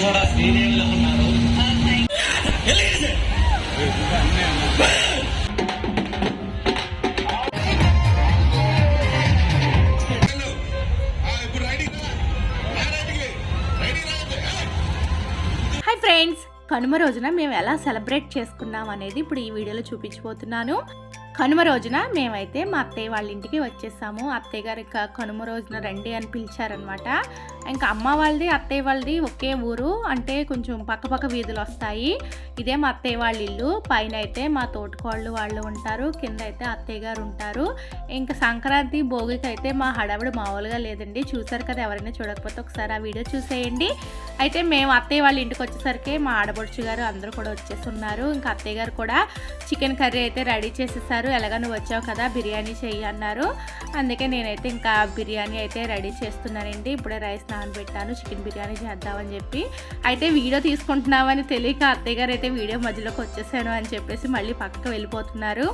కూడా శ్రీదేవిలో ఉన్నారు hi friends Kanuma రోజున మేము ఎలా సెలబ్రేట్ చేసుకున్నాం అనేది ఇప్పుడు ఈ వీడియోలో చూపించబోతున్నాను. కనుమ రోజున మేమైతే మా అత్తయ్య వాళ్ళ ఇంటికి వచ్చేసాము. అత్తయ్య గారు కనుమ రోజున రండి అని పిలిచారనమాట ఇంకా అమ్మ వాళ్ళది అత్తయ్య వాళ్ళది ఒకే ఊరు. అంటే కొంచెం పక్క పక్క వీధులు వస్తాయి. ఇదే మా అత్తయ్య వాళ్ళ ఇల్లు. పైన అయితే మా తోటకోళ్ళు వాళ్ళు ఉంటారు. కింద అయితే అత్తయ్య గారు ఉంటారు. ఇంకా సంక్రాంతి భోగికి అయితే మా హడావిడి మామూలుగా లేదండి. చూసారు కదా ఎవరైనా చూడకపోతే ఒకసారి ఆ వీడియో చూసేయండి. అయితే మేము అత్తయ్య వాళ్ళ ఇంటికి వచ్చేసరికి మా ఆడపడుచు గారు అందరూ కూడా వచ్చేస్తున్నారు ఇంకా అత్తయ్య గారు కూడా చికెన్ కర్రీ అయితే రెడీ చేసేసారు. ఎలాగ నువ్వు వచ్చావు కదా బిర్యానీ చెయ్యి అన్నారు. అందుకే నేనైతే ఇంకా బిర్యానీ అయితే రెడీ చేస్తున్నానండి. ఇప్పుడే రైస్ నానబెట్టాను చికెన్ బిర్యానీ చేద్దామని చెప్పి. అయితే వీడియో తీసుకుంటున్నామని తెలియక అత్తయ్య గారు అయితే వీడియో మధ్యలోకి వచ్చేసాను అని చెప్పేసి మళ్ళీ పక్కకు వెళ్ళిపోతున్నారు.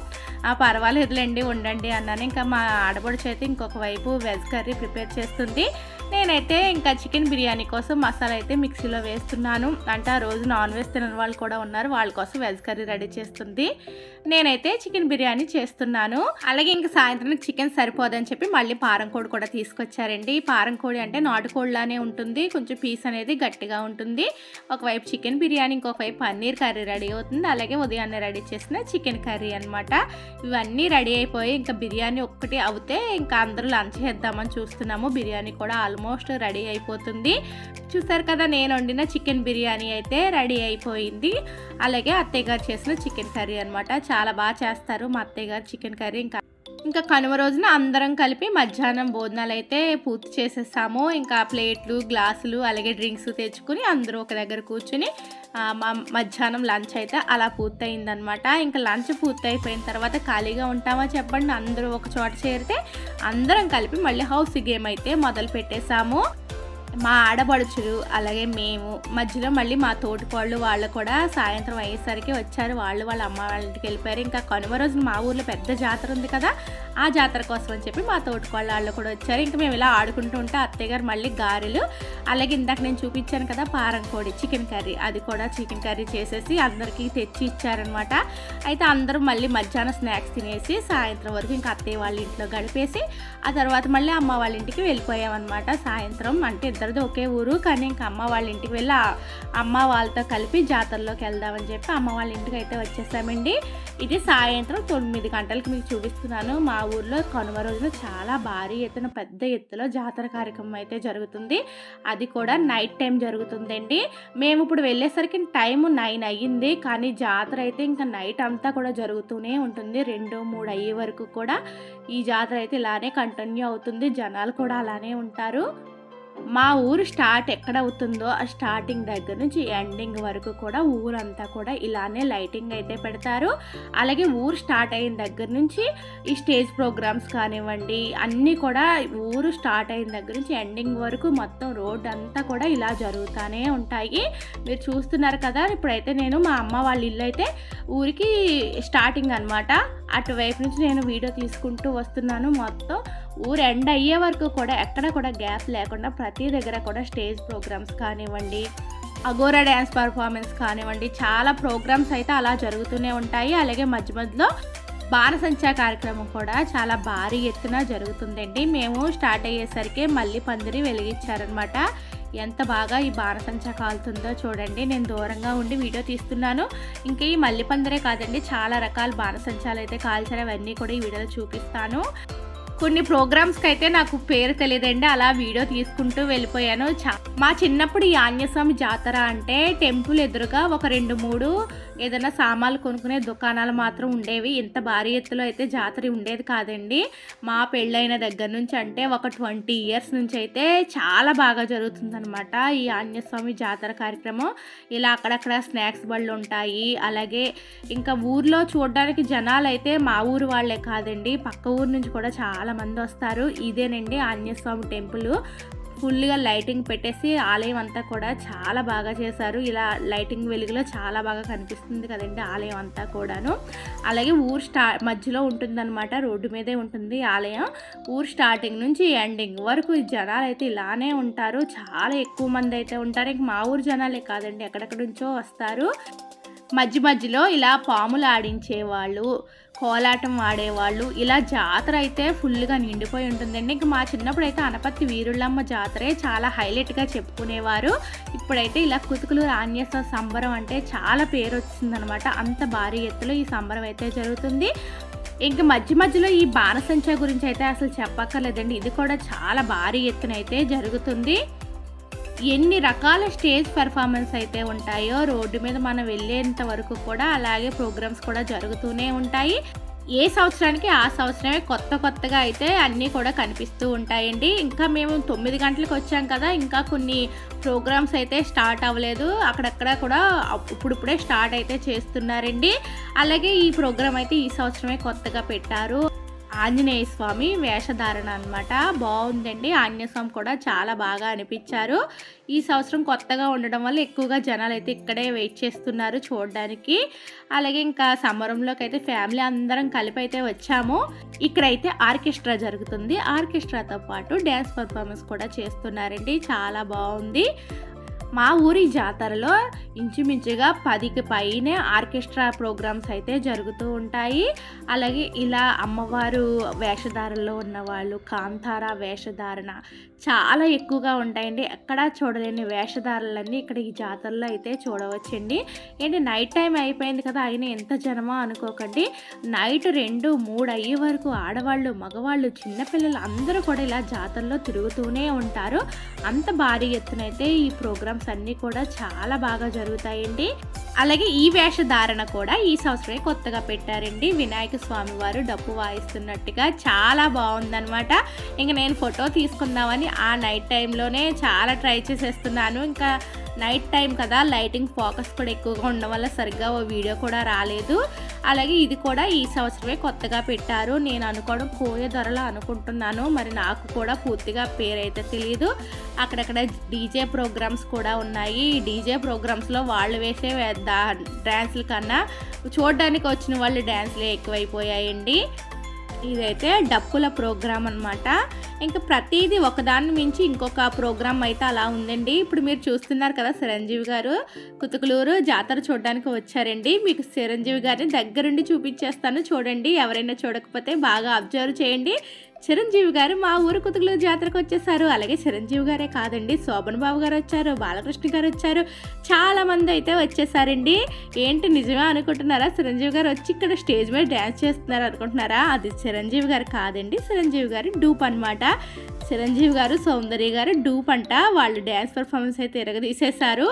ఆ పర్వాలేదులేండి ఉండండి అన్నాను. ఇంకా మా ఆడబడుచు అయితే ఇంకొక వైపు వెజ్ కర్రీ ప్రిపేర్ చేస్తుంది. నేనైతే ఇంకా చికెన్ బిర్యానీ కోసం మసాలా అయితే మిక్సీలో వేస్తున్నాను. అంటే ఆ రోజు నాన్ వెజ్ తినని వాళ్ళు కూడా ఉన్నారు. వాళ్ళ కోసం వెజ్ కర్రీ రెడీ చేస్తుంది. నేనైతే చికెన్ బిర్యానీ చేస్తున్నాను. అలాగే ఇంకా సాయంత్రం చికెన్ సరిపోదని చెప్పి మళ్ళీ పారం కోడి కూడా తీసుకొచ్చారండి. ఈ పారం కోడి అంటే నాటుకోడిలానే ఉంటుంది. కొంచెం పీస్ అనేది గట్టిగా ఉంటుంది. ఒకవైపు చికెన్ బిర్యానీ ఇంకొక వైపు పన్నీర్ కర్రీ రెడీ అవుతుంది. అలాగే ఉదయాన్నే రెడీ చేసిన చికెన్ కర్రీ అనమాట ఇవన్నీ రెడీ అయిపోయి ఇంకా బిర్యానీ ఒక్కటి అవుతే ఇంకా అందరూ లంచ్ చేద్దామని చూస్తున్నాము. బిర్యానీ కూడా ఆల్మోస్ట్ రెడీ అయిపోతుంది. చూసారు కదా నేను వండిన చికెన్ బిర్యానీ అయితే రెడీ అయిపోయింది. అలాగే అత్తయ్య గారు చేసిన చికెన్ కర్రీ అనమాట చాలా బాగా చేస్తారు మా అత్తయ్య గారు చికెన్ కర్రీ. ఇంకా ఇంకా కనుమ రోజున అందరం కలిపి మధ్యాహ్నం భోజనాలు అయితే పూర్తి చేసేసాము ఇంకా ప్లేట్లు గ్లాసులు అలాగే డ్రింక్స్ తెచ్చుకుని అందరూ ఒక దగ్గర కూర్చుని మధ్యాహ్నం లంచ్ అయితే అలా పూర్తయిందనమాట ఇంకా లంచ్ పూర్తయిపోయిన తర్వాత ఖాళీగా ఉంటామా చెప్పండి. అందరూ ఒక చోట చేరితే అందరం కలిపి మళ్ళీ హౌస్ గేమ్ అయితే మొదలు పెట్టేశాము మా ఆడపడుచులు అలాగే మేము మధ్యలో మళ్ళీ మా తోటికోళ్ళు వాళ్ళు కూడా సాయంత్రం అయ్యేసరికి వచ్చారు. వాళ్ళు వాళ్ళ అమ్మ వాళ్ళ ఇంటికి వెళ్ళిపోయారు. ఇంకా కనుమ రోజున మా ఊర్లో పెద్ద జాతర ఉంది కదా ఆ జాతర కోసం అని చెప్పి మా తోటికోళ్ళ వాళ్ళు కూడా వచ్చారు. ఇంకా మేము ఇలా ఆడుకుంటూ ఉంటే అత్తయ్య గారు మళ్ళీ గారెలు అలాగే ఇందాక నేను చూపించాను కదా పారం కోడి చికెన్ కర్రీ అది కూడా చికెన్ కర్రీ చేసేసి అందరికీ తెచ్చి ఇచ్చారనమాట. అయితే అందరూ మళ్ళీ మధ్యాహ్నం స్నాక్స్ తినేసి సాయంత్రం వరకు ఇంకా అత్తయ్య వాళ్ళ ఇంట్లో గడిపేసి ఆ తర్వాత మళ్ళీ అమ్మ వాళ్ళ ఇంటికి వెళ్ళిపోయామన్నమాట సాయంత్రం అంటే ఇద్దరు అందరిది ఒకే ఊరు కానీ ఇంకా అమ్మ వాళ్ళ ఇంటికి వెళ్ళి అమ్మ వాళ్ళతో కలిపి జాతరలోకి వెళ్దామని చెప్పి అమ్మ వాళ్ళ ఇంటికి అయితే వచ్చేసామండి. ఇది సాయంత్రం తొమ్మిది గంటలకు మీకు చూపిస్తున్నాను. మా ఊర్లో కనుమ రోజున చాలా భారీ ఎత్తున పెద్ద ఎత్తులో జాతర కార్యక్రమం అయితే జరుగుతుంది. అది కూడా నైట్ టైం జరుగుతుందండి. మేము ఇప్పుడు వెళ్ళేసరికి టైం నైన్ అయ్యింది కానీ జాతర అయితే ఇంకా నైట్ అంతా కూడా జరుగుతూనే ఉంటుంది. రెండు మూడు అయ్యే వరకు కూడా ఈ జాతర అయితే ఇలానే కంటిన్యూ అవుతుంది. జనాలు కూడా అలానే ఉంటారు. మా ఊరు స్టార్ట్ ఎక్కడ అవుతుందో ఆ స్టార్టింగ్ దగ్గర నుంచి ఎండింగ్ వరకు కూడా ఊరంతా కూడా ఇలానే లైటింగ్ అయితే పెడతారు. అలాగే ఊరు స్టార్ట్ అయిన దగ్గర నుంచి ఈ స్టేజ్ ప్రోగ్రామ్స్ కానివ్వండి అన్నీ కూడా ఊరు స్టార్ట్ అయిన దగ్గర నుంచి ఎండింగ్ వరకు మొత్తం రోడ్ అంతా కూడా ఇలా జరుగుతూనే ఉంటాయి. మీరు చూస్తున్నారు కదా ఇప్పుడైతే నేను మా అమ్మ వాళ్ళ ఇల్లు అయితే ఊరికి స్టార్టింగ్ అనమాట అటువైపు నుంచి నేను వీడియో తీసుకుంటూ వస్తున్నాను మొత్తం. ఊరు ఎండ్ అయ్యే వరకు కూడా ఎక్కడ కూడా గ్యాప్ లేకుండా ప్రతి దగ్గర కూడా స్టేజ్ ప్రోగ్రామ్స్ కానివ్వండి అగోరా డ్యాన్స్ పర్ఫార్మెన్స్ కానివ్వండి చాలా ప్రోగ్రామ్స్ అయితే అలా జరుగుతూనే ఉంటాయి. అలాగే మధ్య మధ్యలో బాణసంచా కార్యక్రమం కూడా చాలా భారీ ఎత్తున జరుగుతుందండి. మేము స్టార్ట్ అయ్యేసరికి మళ్ళీ పందిరి వెలిగించారనమాట ఎంత బాగా ఈ బాణసంచా కాలుతుందో చూడండి. నేను దూరంగా ఉండి వీడియో తీస్తున్నాను. ఇంకా ఈ మల్లిపందరే కాదండి చాలా రకాల బాణసంచాలు అయితే కాల్చారు. అవన్నీ కూడా ఈ వీడియోలో చూపిస్తాను. కొన్ని ప్రోగ్రామ్స్కి అయితే నాకు పేరు తెలియదండి. అలా వీడియో తీసుకుంటూ వెళ్ళిపోయాను. చా మా చిన్నప్పుడు ఈ ఆంజస్వామి జాతర అంటే టెంపుల్ ఎదురుగా ఒక రెండు మూడు ఏదైనా సామాన్లు కొనుక్కునే దుకాణాలు మాత్రం ఉండేవి. ఇంత భారీ ఎత్తులో అయితే జాతర ఉండేది కాదండి. మా పెళ్ళైన దగ్గర నుంచి అంటే ఒక ట్వంటీ ఇయర్స్ నుంచి అయితే చాలా బాగా జరుగుతుందనమాట ఈ ఆంజనేయస్వామి జాతర కార్యక్రమం. ఇలా అక్కడక్కడ స్నాక్స్ బళ్ళు ఉంటాయి. అలాగే ఇంకా ఊర్లో చూడడానికి జనాలు అయితే మా ఊరు వాళ్ళే కాదండి. పక్క ఊరు నుంచి కూడా చాలా మంది వస్తారు. ఇదేనండి ఆంజనేయస్వామి టెంపుల్. ఫుల్గా లైటింగ్ పెట్టేసి ఆలయం అంతా కూడా చాలా బాగా చేశారు. ఇలా లైటింగ్ వెలుగులో చాలా బాగా కనిపిస్తుంది కదండి ఆలయం అంతా కూడాను. అలాగే ఊరు స్టా మధ్యలో ఉంటుందన్నమాట రోడ్డు మీదే ఉంటుంది ఆలయం. ఊరు స్టార్టింగ్ నుంచి ఎండింగ్ వరకు జనాలు అయితే ఇలానే ఉంటారు. చాలా ఎక్కువ మంది అయితే ఉంటారు. ఇంక మా ఊరు జనాలే కాదండి ఎక్కడెక్కడి నుంచో వస్తారు. మధ్య మధ్యలో ఇలా పాములు ఆడించేవాళ్ళు కోలాటం ఆడేవాళ్ళు. ఇలా జాతర అయితే ఫుల్గా నిండిపోయి ఉంటుందండి. ఇంక మా చిన్నప్పుడు అయితే అనపత్తి వీరుళ్ళమ్మ జాతరే చాలా హైలైట్గా చెప్పుకునేవారు. ఇప్పుడైతే ఇలా కుతుకులు రాణ్యస సంబరం అంటే చాలా పేరు వచ్చిందనమాట అంత భారీ ఎత్తులో ఈ సంబరం అయితే జరుగుతుంది. ఇంక మధ్య మధ్యలో ఈ బాణసంచ గురించి అయితే అసలు చెప్పక్కర్లేదండి. ఇది కూడా చాలా భారీ ఎత్తున అయితే జరుగుతుంది. ఎన్ని రకాల స్టేజ్ పెర్ఫార్మెన్స్ అయితే ఉంటాయో రోడ్డు మీద మనం వెళ్ళేంత వరకు కూడా అలాగే ప్రోగ్రామ్స్ కూడా జరుగుతూనే ఉంటాయి. ఏ సంవత్సరానికి ఆ సంవత్సరమే కొత్త కొత్తగా అయితే అన్నీ కూడా కనిపిస్తూ ఉంటాయండి. ఇంకా మేము తొమ్మిది గంటలకు వచ్చాం కదా ఇంకా కొన్ని ప్రోగ్రామ్స్ అయితే స్టార్ట్ అవ్వలేదు. అక్కడక్కడ కూడా ఇప్పుడిప్పుడే స్టార్ట్ అయితే చేస్తున్నారండి. అలాగే ఈ ప్రోగ్రామ్ అయితే ఈ సంవత్సరమే కొత్తగా పెట్టారు. ఆంజనేయ స్వామి వేషధారణ అనమాట బాగుందండి. ఆంజనేయ స్వామి కూడా చాలా బాగా అనిపించారు. ఈ సంవత్సరం కొత్తగా ఉండడం వల్ల ఎక్కువగా జనాలు అయితే ఇక్కడే వెయిట్ చేస్తున్నారు చూడడానికి. అలాగే ఇంకా సమరంలోకి అయితే ఫ్యామిలీ అందరం కలిపి అయితే వచ్చాము. ఇక్కడైతే ఆర్కెస్ట్రా జరుగుతుంది. ఆర్కెస్ట్రాతో పాటు డ్యాన్స్ పర్ఫార్మెన్స్ కూడా చేస్తున్నారండి. చాలా బాగుంది. మా ఊరి జాతరలో ఇంచుమించుగా పదికి పైనే ఆర్కెస్ట్రా ప్రోగ్రామ్స్ అయితే జరుగుతూ ఉంటాయి. అలాగే ఇలా అమ్మవారు వేషధారణలో ఉన్నవాళ్ళు కాంతార వేషధారణ చాలా ఎక్కువగా ఉంటాయండి. ఎక్కడా చూడలేని వేషధారణలన్నీ ఇక్కడ ఈ జాతరలో అయితే చూడవచ్చండి. ఏంటి నైట్ టైం అయిపోయింది కదా ఆయన ఎంత జనమో అనుకోకండి. నైట్ రెండు మూడు అయ్యే వరకు ఆడవాళ్ళు మగవాళ్ళు చిన్నపిల్లలు అందరూ కూడా ఇలా జాతరలో తిరుగుతూనే ఉంటారు. అంత భారీ ఎత్తునైతే ఈ ప్రోగ్రామ్స్ అన్నీ కూడా చాలా బాగా జరుగుతాయండి. అలాగే ఈ వేషధారణ కూడా ఈ సంవత్సరమే కొత్తగా పెట్టారండి. వినాయక స్వామి వారు డప్పు వాయిస్తున్నట్టుగా చాలా బాగుందనమాట ఇంక నేను ఫోటో తీసుకుందామని ఆ నైట్ టైంలోనే చాలా ట్రై చేసేస్తున్నాను. ఇంకా నైట్ టైం కదా లైటింగ్ ఫోకస్ కూడా ఎక్కువగా ఉండడం వల్ల సరిగ్గా ఓ వీడియో కూడా రాలేదు. అలాగే ఇది కూడా ఈ సంవత్సరమే కొత్తగా పెట్టారు. నేను అనుకోవడం కోయ ధరలు అనుకుంటున్నాను. మరి నాకు కూడా పూర్తిగా పేరైతే తెలియదు అక్కడక్కడ డీజే ప్రోగ్రామ్స్ కూడా ఉన్నాయి. ఈ డీజే ప్రోగ్రామ్స్లో వాళ్ళు వేసే దా డ్యాన్సుల కన్నా చూడడానికి వచ్చిన వాళ్ళు డ్యాన్స్లే ఎక్కువైపోయాయండి. ఇదైతే డప్పుల ప్రోగ్రామ్ అనమాట ఇంకా ప్రతిదీ ఒకదాన్ని మించి ఇంకొక ప్రోగ్రామ్ అయితే అలా ఉందండి. ఇప్పుడు మీరు చూస్తున్నారు కదా చిరంజీవి గారు కుతుకులూరు జాతర చూడడానికి వచ్చారండి. మీకు చిరంజీవి గారిని దగ్గరుండి చూపించేస్తాను. చూడండి ఎవరైనా చూడకపోతే బాగా అబ్జర్వ్ చేయండి. చిరంజీవి గారు మా ఊరు కుతుకుల జాతరకు వచ్చేసారు. అలాగే చిరంజీవి గారే కాదండి శోభన్ బాబు గారు వచ్చారు బాలకృష్ణ గారు వచ్చారు. చాలా మంది అయితే వచ్చేసారండి. ఏంటి నిజమే అనుకుంటున్నారా? చిరంజీవి గారు వచ్చి ఇక్కడ స్టేజ్ మీద డ్యాన్స్ చేస్తున్నారు అనుకుంటున్నారా? అది చిరంజీవి గారు కాదండి చిరంజీవి గారి డూప్ అనమాట చిరంజీవి గారు సౌందర్య గారు డూప్ అంట. వాళ్ళు డ్యాన్స్ పర్ఫార్మెన్స్ అయితే ఎరగదీసేశారు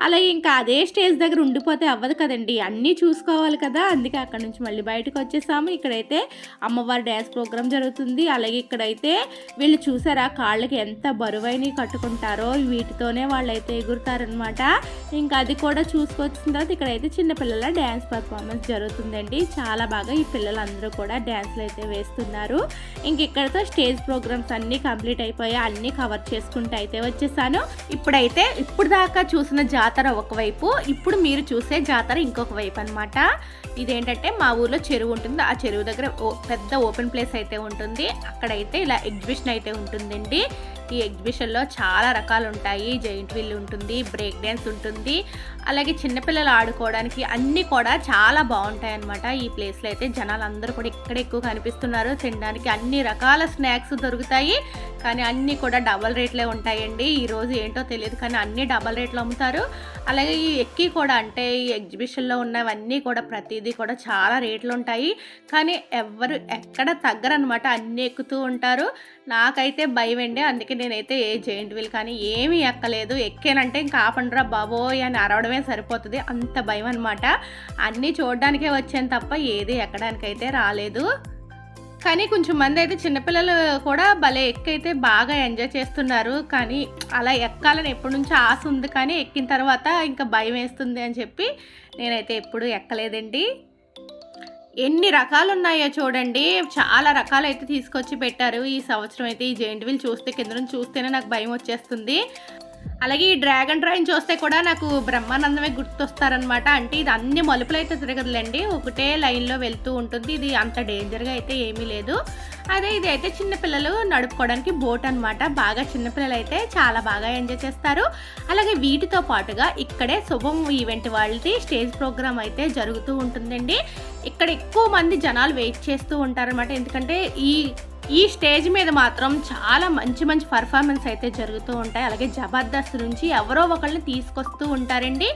అలాగే ఇంకా అదే స్టేజ్ దగ్గర ఉండిపోతే అవ్వదు కదండి. అన్నీ చూసుకోవాలి కదా. అందుకే అక్కడ నుంచి మళ్ళీ బయటకు వచ్చేసాము. ఇక్కడైతే అమ్మవారి డ్యాన్స్ ప్రోగ్రామ్ జరుగుతుంది. అలాగే ఇక్కడైతే వీళ్ళు చూసారా కాళ్ళకి ఎంత బరువైనవి కట్టుకుంటారో వీటితోనే వాళ్ళైతే ఎగురుతారనమాట ఇంకా అది కూడా చూసుకొచ్చిన తర్వాత ఇక్కడైతే చిన్నపిల్లల డ్యాన్స్ పర్ఫార్మెన్స్ జరుగుతుందండి. చాలా బాగా ఈ పిల్లలందరూ కూడా డ్యాన్స్లు అయితే వేస్తున్నారు. ఇంక ఇక్కడతో స్టేజ్ ప్రోగ్రామ్స్ అన్నీ కంప్లీట్ అయిపోయాయి అన్నీ కవర్ చేసుకుంటూ అయితే వచ్చేసాను. ఇప్పుడైతే ఇప్పుడు దాకా చూసిన జాతర ఒకవైపు ఇప్పుడు మీరు చూసే జాతర ఇంకొక వైపు అనమాట ఇదేంటంటే మా ఊర్లో చెరువు ఉంటుంది. ఆ చెరువు దగ్గర ఓ- పెద్ద ఓపెన్ ప్లేస్ అయితే ఉంటుంది. అక్కడైతే ఇలా ఎగ్జిబిషన్ అయితే ఉంటుందండి. ఈ ఎగ్జిబిషన్లో చాలా రకాలు ఉంటాయి జైంట్ వీల్ ఉంటుంది బ్రేక్ డ్యాన్స్ ఉంటుంది. అలాగే చిన్నపిల్లలు ఆడుకోవడానికి అన్నీ కూడా చాలా బాగుంటాయి అన్నమాట ఈ ప్లేస్లో అయితే జనాలు అందరూ కూడా ఇక్కడ ఎక్కువ కనిపిస్తున్నారు. తినడానికి అన్ని రకాల స్నాక్స్ దొరుకుతాయి. కానీ అన్నీ కూడా డబల్ రేట్లే ఉంటాయండి. ఈరోజు ఏంటో తెలియదు కానీ అన్నీ డబల్ రేట్లు అమ్ముతారు. అలాగే ఈ ఎక్కి కూడా అంటే ఈ ఎగ్జిబిషన్లో ఉన్నవన్నీ కూడా ప్రతిదీ కూడా చాలా రేట్లు ఉంటాయి కానీ ఎవ్వరు ఎక్కడ తగ్గరనమాట అన్నీ ఎక్కుతూ ఉంటారు. నాకైతే భయం అండి అందుకే నేనైతే ఏ జైంట్ వీల్ కానీ ఏమీ ఎక్కలేదు. ఎక్కానంటే ఇంకా ఆపండ్రా బాబోయ్ అని అరవడమే సరిపోతుంది. అంత భయం అనమాట అన్నీ చూడడానికే వచ్చాను తప్ప ఏది ఎక్కడానికైతే రాలేదు. కానీ కొంచెం మంది అయితే చిన్నపిల్లలు కూడా భలే ఎక్కైతే బాగా ఎంజాయ్ చేస్తున్నారు. కానీ అలా ఎక్కాలని ఎప్పటి నుంచో ఆశ ఉంది. కానీ ఎక్కిన తర్వాత ఇంకా భయం వేస్తుంది అని చెప్పి నేనైతే ఎప్పుడు ఎక్కలేదండి. ఎన్ని రకాలు ఉన్నాయో చూడండి. చాలా రకాలు అయితే తీసుకొచ్చి పెట్టారు. ఈ సంవత్సరం అయితే ఈ జెయింట్ వీల్ చూస్తే కింద నుంచి చూస్తేనే నాకు భయం వచ్చేస్తుంది. అలాగే ఈ డ్రాగన్ ట్రైన్ చూస్తే కూడా నాకు బ్రహ్మానందమే గుర్తొస్తారనమాట అంటే ఇది అన్ని మలుపులు అయితే తిరగదులేండి. ఒకటే లైన్లో వెళ్తూ ఉంటుంది. ఇది అంత డేంజర్గా అయితే ఏమీ లేదు. అదే ఇది అయితే చిన్నపిల్లలు నడుపుకోవడానికి బోట్ అనమాట బాగా చిన్నపిల్లలు అయితే చాలా బాగా ఎంజాయ్ చేస్తారు. అలాగే వీటితో పాటుగా ఇక్కడే శుభం ఈవెంట్ వాళ్ళది స్టేజ్ ప్రోగ్రామ్ అయితే జరుగుతూ ఉంటుందండి. ఇక్కడ ఎక్కువ మంది జనాలు వెయిట్ చేస్తూ ఉంటారనమాట ఎందుకంటే ఈ ఈ స్టేజ్ మీద మాత్రం చాలా మంచి మంచి పర్ఫార్మెన్స్ అయితే జరుగుతూ ఉంటాయి. అలాగే జబర్దస్త్ నుంచి ఎవరో ఒకళ్ళని తీసుకొస్తూ ఉంటారండి.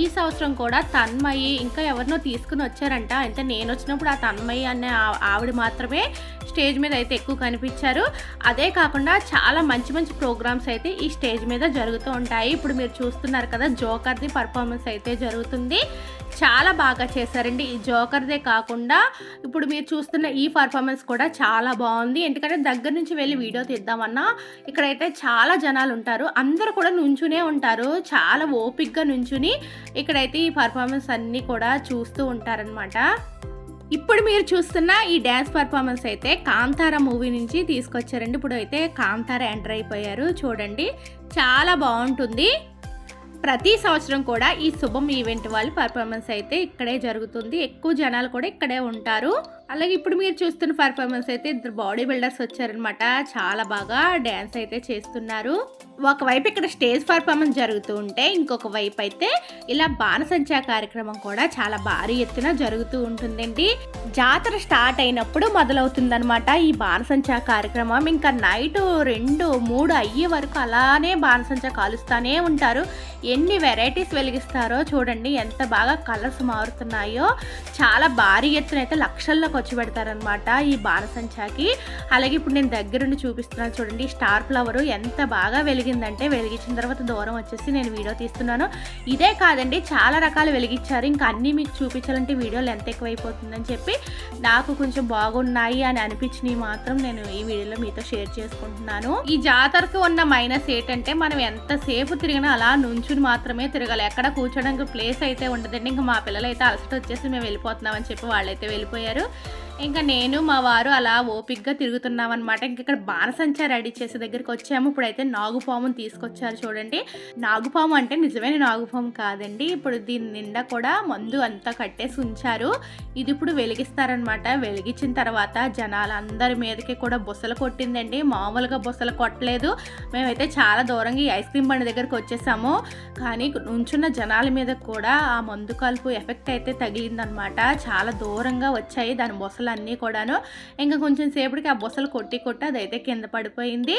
ఈ సంవత్సరం కూడా తన్మయి ఇంకా ఎవరినో తీసుకుని వచ్చారంట. అయితే నేను వచ్చినప్పుడు ఆ తన్మయి అనే ఆవిడ మాత్రమే స్టేజ్ మీద అయితే ఎక్కువ కనిపించారు. అదే కాకుండా చాలా మంచి మంచి ప్రోగ్రామ్స్ అయితే ఈ స్టేజ్ మీద జరుగుతూ ఉంటాయి. ఇప్పుడు మీరు చూస్తున్నారు కదా జోకర్ది పర్ఫార్మెన్స్ అయితే జరుగుతుంది. చాలా బాగా చేశారండి. ఈ జోకర్దే కాకుండా ఇప్పుడు మీరు చూస్తున్న ఈ పర్ఫార్మెన్స్ కూడా చాలా బాగుంది. ఎందుకంటే దగ్గర నుంచి వెళ్ళి వీడియో తీద్దామన్నా ఇక్కడైతే చాలా జనాలు ఉంటారు. అందరూ కూడా నుంచునే ఉంటారు. చాలా ఓపిక్గా నుంచుని ఇక్కడైతే ఈ పర్ఫార్మెన్స్ అన్నీ కూడా చూస్తూ ఉంటారనమాట ఇప్పుడు మీరు చూస్తున్న ఈ డ్యాన్స్ పర్ఫార్మెన్స్ అయితే కాంతార మూవీ నుంచి తీసుకొచ్చారండి. ఇప్పుడు అయితే కాంతార ఎంటర్ అయిపోయారు. చూడండి. చాలా బాగుంటుంది. ప్రతి సంవత్సరం కూడా ఈ శుభం ఈవెంట్ వాళ్ళు పర్ఫార్మెన్స్ అయితే ఇక్కడే జరుగుతుంది. ఎక్కువ జనాలు కూడా ఇక్కడే ఉంటారు. అలాగే ఇప్పుడు మీరు చూస్తున్న పర్ఫార్మెన్స్ అయితే ఇద్దరు బాడీ బిల్డర్స్ వచ్చారనమాట చాలా బాగా డ్యాన్స్ అయితే చేస్తున్నారు. ఒకవైపు ఇక్కడ స్టేజ్ పర్ఫార్మెన్స్ జరుగుతూ ఉంటే ఇంకొక వైపు అయితే ఇలా బాణసంచా కార్యక్రమం కూడా చాలా భారీ ఎత్తున జరుగుతూ ఉంటుందండి. జాతర స్టార్ట్ అయినప్పుడు మొదలవుతుందన్నమాట ఈ బాణసంచా కార్యక్రమం. ఇంకా నైట్ రెండు మూడు అయ్యే వరకు అలానే బాణసంచా కాలుస్తూనే ఉంటారు. ఎన్ని వెరైటీస్ వెలిగిస్తారో చూడండి ఎంత బాగా కలర్స్ మారుతున్నాయో. చాలా భారీ ఎత్తున అయితే లక్షల్లో ఖర్చు పెడతారనమాట ఈ బాణసంచాకి. అలాగే ఇప్పుడు నేను దగ్గరుండి చూపిస్తున్నాను చూడండి స్టార్ ఫ్లవర్ ఎంత బాగా వెలిగిందంటే వెలిగించిన తర్వాత దూరం వచ్చేసి నేను వీడియో తీస్తున్నాను. ఇదే కాదండి చాలా రకాలు వెలిగించారు. ఇంకా అన్నీ మీకు చూపించాలంటే వీడియోలు ఎంత ఎక్కువైపోతుందని చెప్పి నాకు కొంచెం బాగున్నాయి అని అనిపించినవి మాత్రం నేను ఈ వీడియోలో మీతో షేర్ చేసుకుంటున్నాను. ఈ జాతరకు ఉన్న మైనస్ ఏంటంటే మనం ఎంతసేపు తిరిగినా అలా నుంచుని మాత్రమే తిరగాలి. ఎక్కడ కూర్చోడానికి ప్లేస్ అయితే ఉండదండి. ఇంకా మా పిల్లలు అయితే అలసట వచ్చేసి మేము వెళ్ళిపోతున్నామని చెప్పి వాళ్ళైతే వెళ్ళిపోయారు. ఇంకా నేను మా వారు అలా ఓపిక్గా తిరుగుతున్నాం అనమాట ఇంక ఇక్కడ బాణసంచా రెడీ చేసే దగ్గరికి వచ్చాము. ఇప్పుడైతే నాగుపాముని తీసుకొచ్చారు చూడండి. నాగుపాము అంటే నిజమైన నాగుపాము కాదండి. ఇప్పుడు దీని నిండా కూడా మందు అంతా కట్టేసి ఉంచారు. ఇది ఇప్పుడు వెలిగిస్తారనమాట వెలిగించిన తర్వాత జనాలు అందరి మీదకి కూడా బుసలు కొట్టిందండి. మామూలుగా బుసలు కొట్టలేదు. మేమైతే చాలా దూరంగా ఈ ఐస్ క్రీమ్ బండి దగ్గరికి వచ్చేసాము. కానీ నుంచున్న జనాల మీద కూడా ఆ మందు కలుపు ఎఫెక్ట్ అయితే తగిలిందనమాట చాలా దూరంగా వచ్చాయి. దాని బొసలు అన్నీ కూడాను ఇంకా కొంచెం సేపటికి ఆ బొసలు కొట్టి కొట్టి అదైతే కింద పడిపోయింది.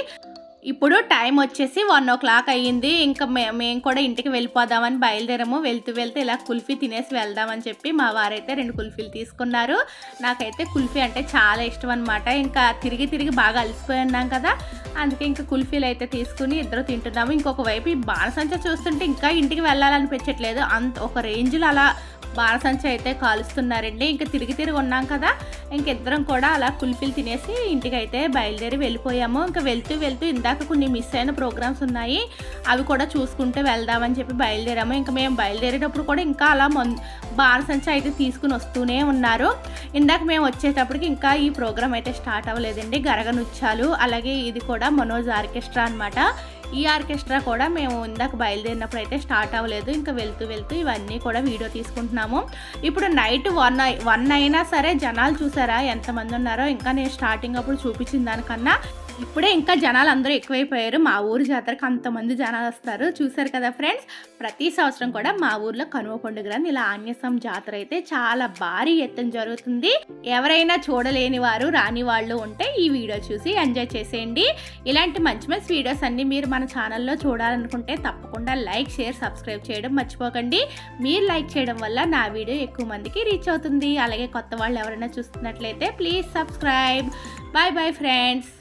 ఇప్పుడు టైం వచ్చేసి వన్ ఓ క్లాక్ అయ్యింది. ఇంకా మే మేము కూడా ఇంటికి వెళ్ళిపోదామని బయలుదేరాము. వెళ్తూ వెళ్తూ ఇలా కుల్ఫీ తినేసి వెళ్దామని చెప్పి మా వారైతే రెండు కుల్ఫీలు తీసుకున్నారు. నాకైతే కుల్ఫీ అంటే చాలా ఇష్టం అనమాట ఇంకా తిరిగి తిరిగి బాగా అలసిపోయి ఉన్నాం కదా. అందుకే ఇంకా కుల్ఫీలు అయితే తీసుకుని ఇద్దరు తింటున్నాము. ఇంకొక వైపు ఈ బాణసంచ చూస్తుంటే ఇంకా ఇంటికి వెళ్ళాలనిపించట్లేదు. అంత ఒక రేంజ్లో అలా బాణసంచి అయితే కాలుస్తున్నారండి. ఇంకా తిరిగి తిరిగి ఉన్నాం కదా. ఇంకిద్దరం కూడా అలా కుల్ఫీలు తినేసి ఇంటికి అయితే బయలుదేరి వెళ్ళిపోయాము. ఇంకా వెళ్తూ వెళ్తూ ఇందాక కొన్ని మిస్ అయిన ప్రోగ్రామ్స్ ఉన్నాయి. అవి కూడా చూసుకుంటూ వెళ్దామని చెప్పి బయలుదేరాము. ఇంకా మేము బయలుదేరేటప్పుడు కూడా ఇంకా అలా మొన్ బాణసంచి అయితే తీసుకుని వస్తూనే ఉన్నారు. ఇందాక మేము వచ్చేటప్పటికి ఇంకా ఈ ప్రోగ్రామ్ అయితే స్టార్ట్ అవ్వలేదండి. గరగ నృత్యాలు అలాగే ఇది కూడా మనోజ్ ఆర్కెస్ట్రా అన్నమాట. ఈ ఆర్కెస్ట్రా కూడా మేము ఇందాక బయలుదేరినప్పుడు అయితే స్టార్ట్ అవ్వలేదు. ఇంకా వెళ్తూ వెళ్తూ ఇవన్నీ కూడా వీడియో తీసుకుంటున్నాము. ఇప్పుడు నైట్ వన్ వన్ అయినా సరే జనాలు చూసారా? ఎంతమంది ఉన్నారో? ఇంకా నేను స్టార్టింగ్ అప్పుడు చూపించిన దానికన్నా ఇప్పుడే ఇంకా జనాలు అందరూ ఎక్కువైపోయారు. మా ఊరు జాతరకు అంతమంది జనాలు వస్తారు. చూసారు కదా ఫ్రెండ్స్? ప్రతి సంవత్సరం కూడా మా ఊర్లో కనుమ పండుగ ఇలా ఆన్యసం జాతర అయితే చాలా భారీ ఎత్తున జరుగుతుంది. ఎవరైనా చూడలేని వారు రాని వాళ్ళు ఉంటే ఈ వీడియో చూసి ఎంజాయ్ చేసేయండి. ఇలాంటి మంచి మంచి వీడియోస్ అన్ని మీరు మన ఛానల్లో చూడాలనుకుంటే తప్పకుండా లైక్ షేర్ సబ్స్క్రైబ్ చేయడం మర్చిపోకండి. మీరు లైక్ చేయడం వల్ల నా వీడియో ఎక్కువ మందికి రీచ్ అవుతుంది. అలాగే కొత్త వాళ్ళు ఎవరైనా చూస్తున్నట్లయితే please subscribe. Bye bye friends.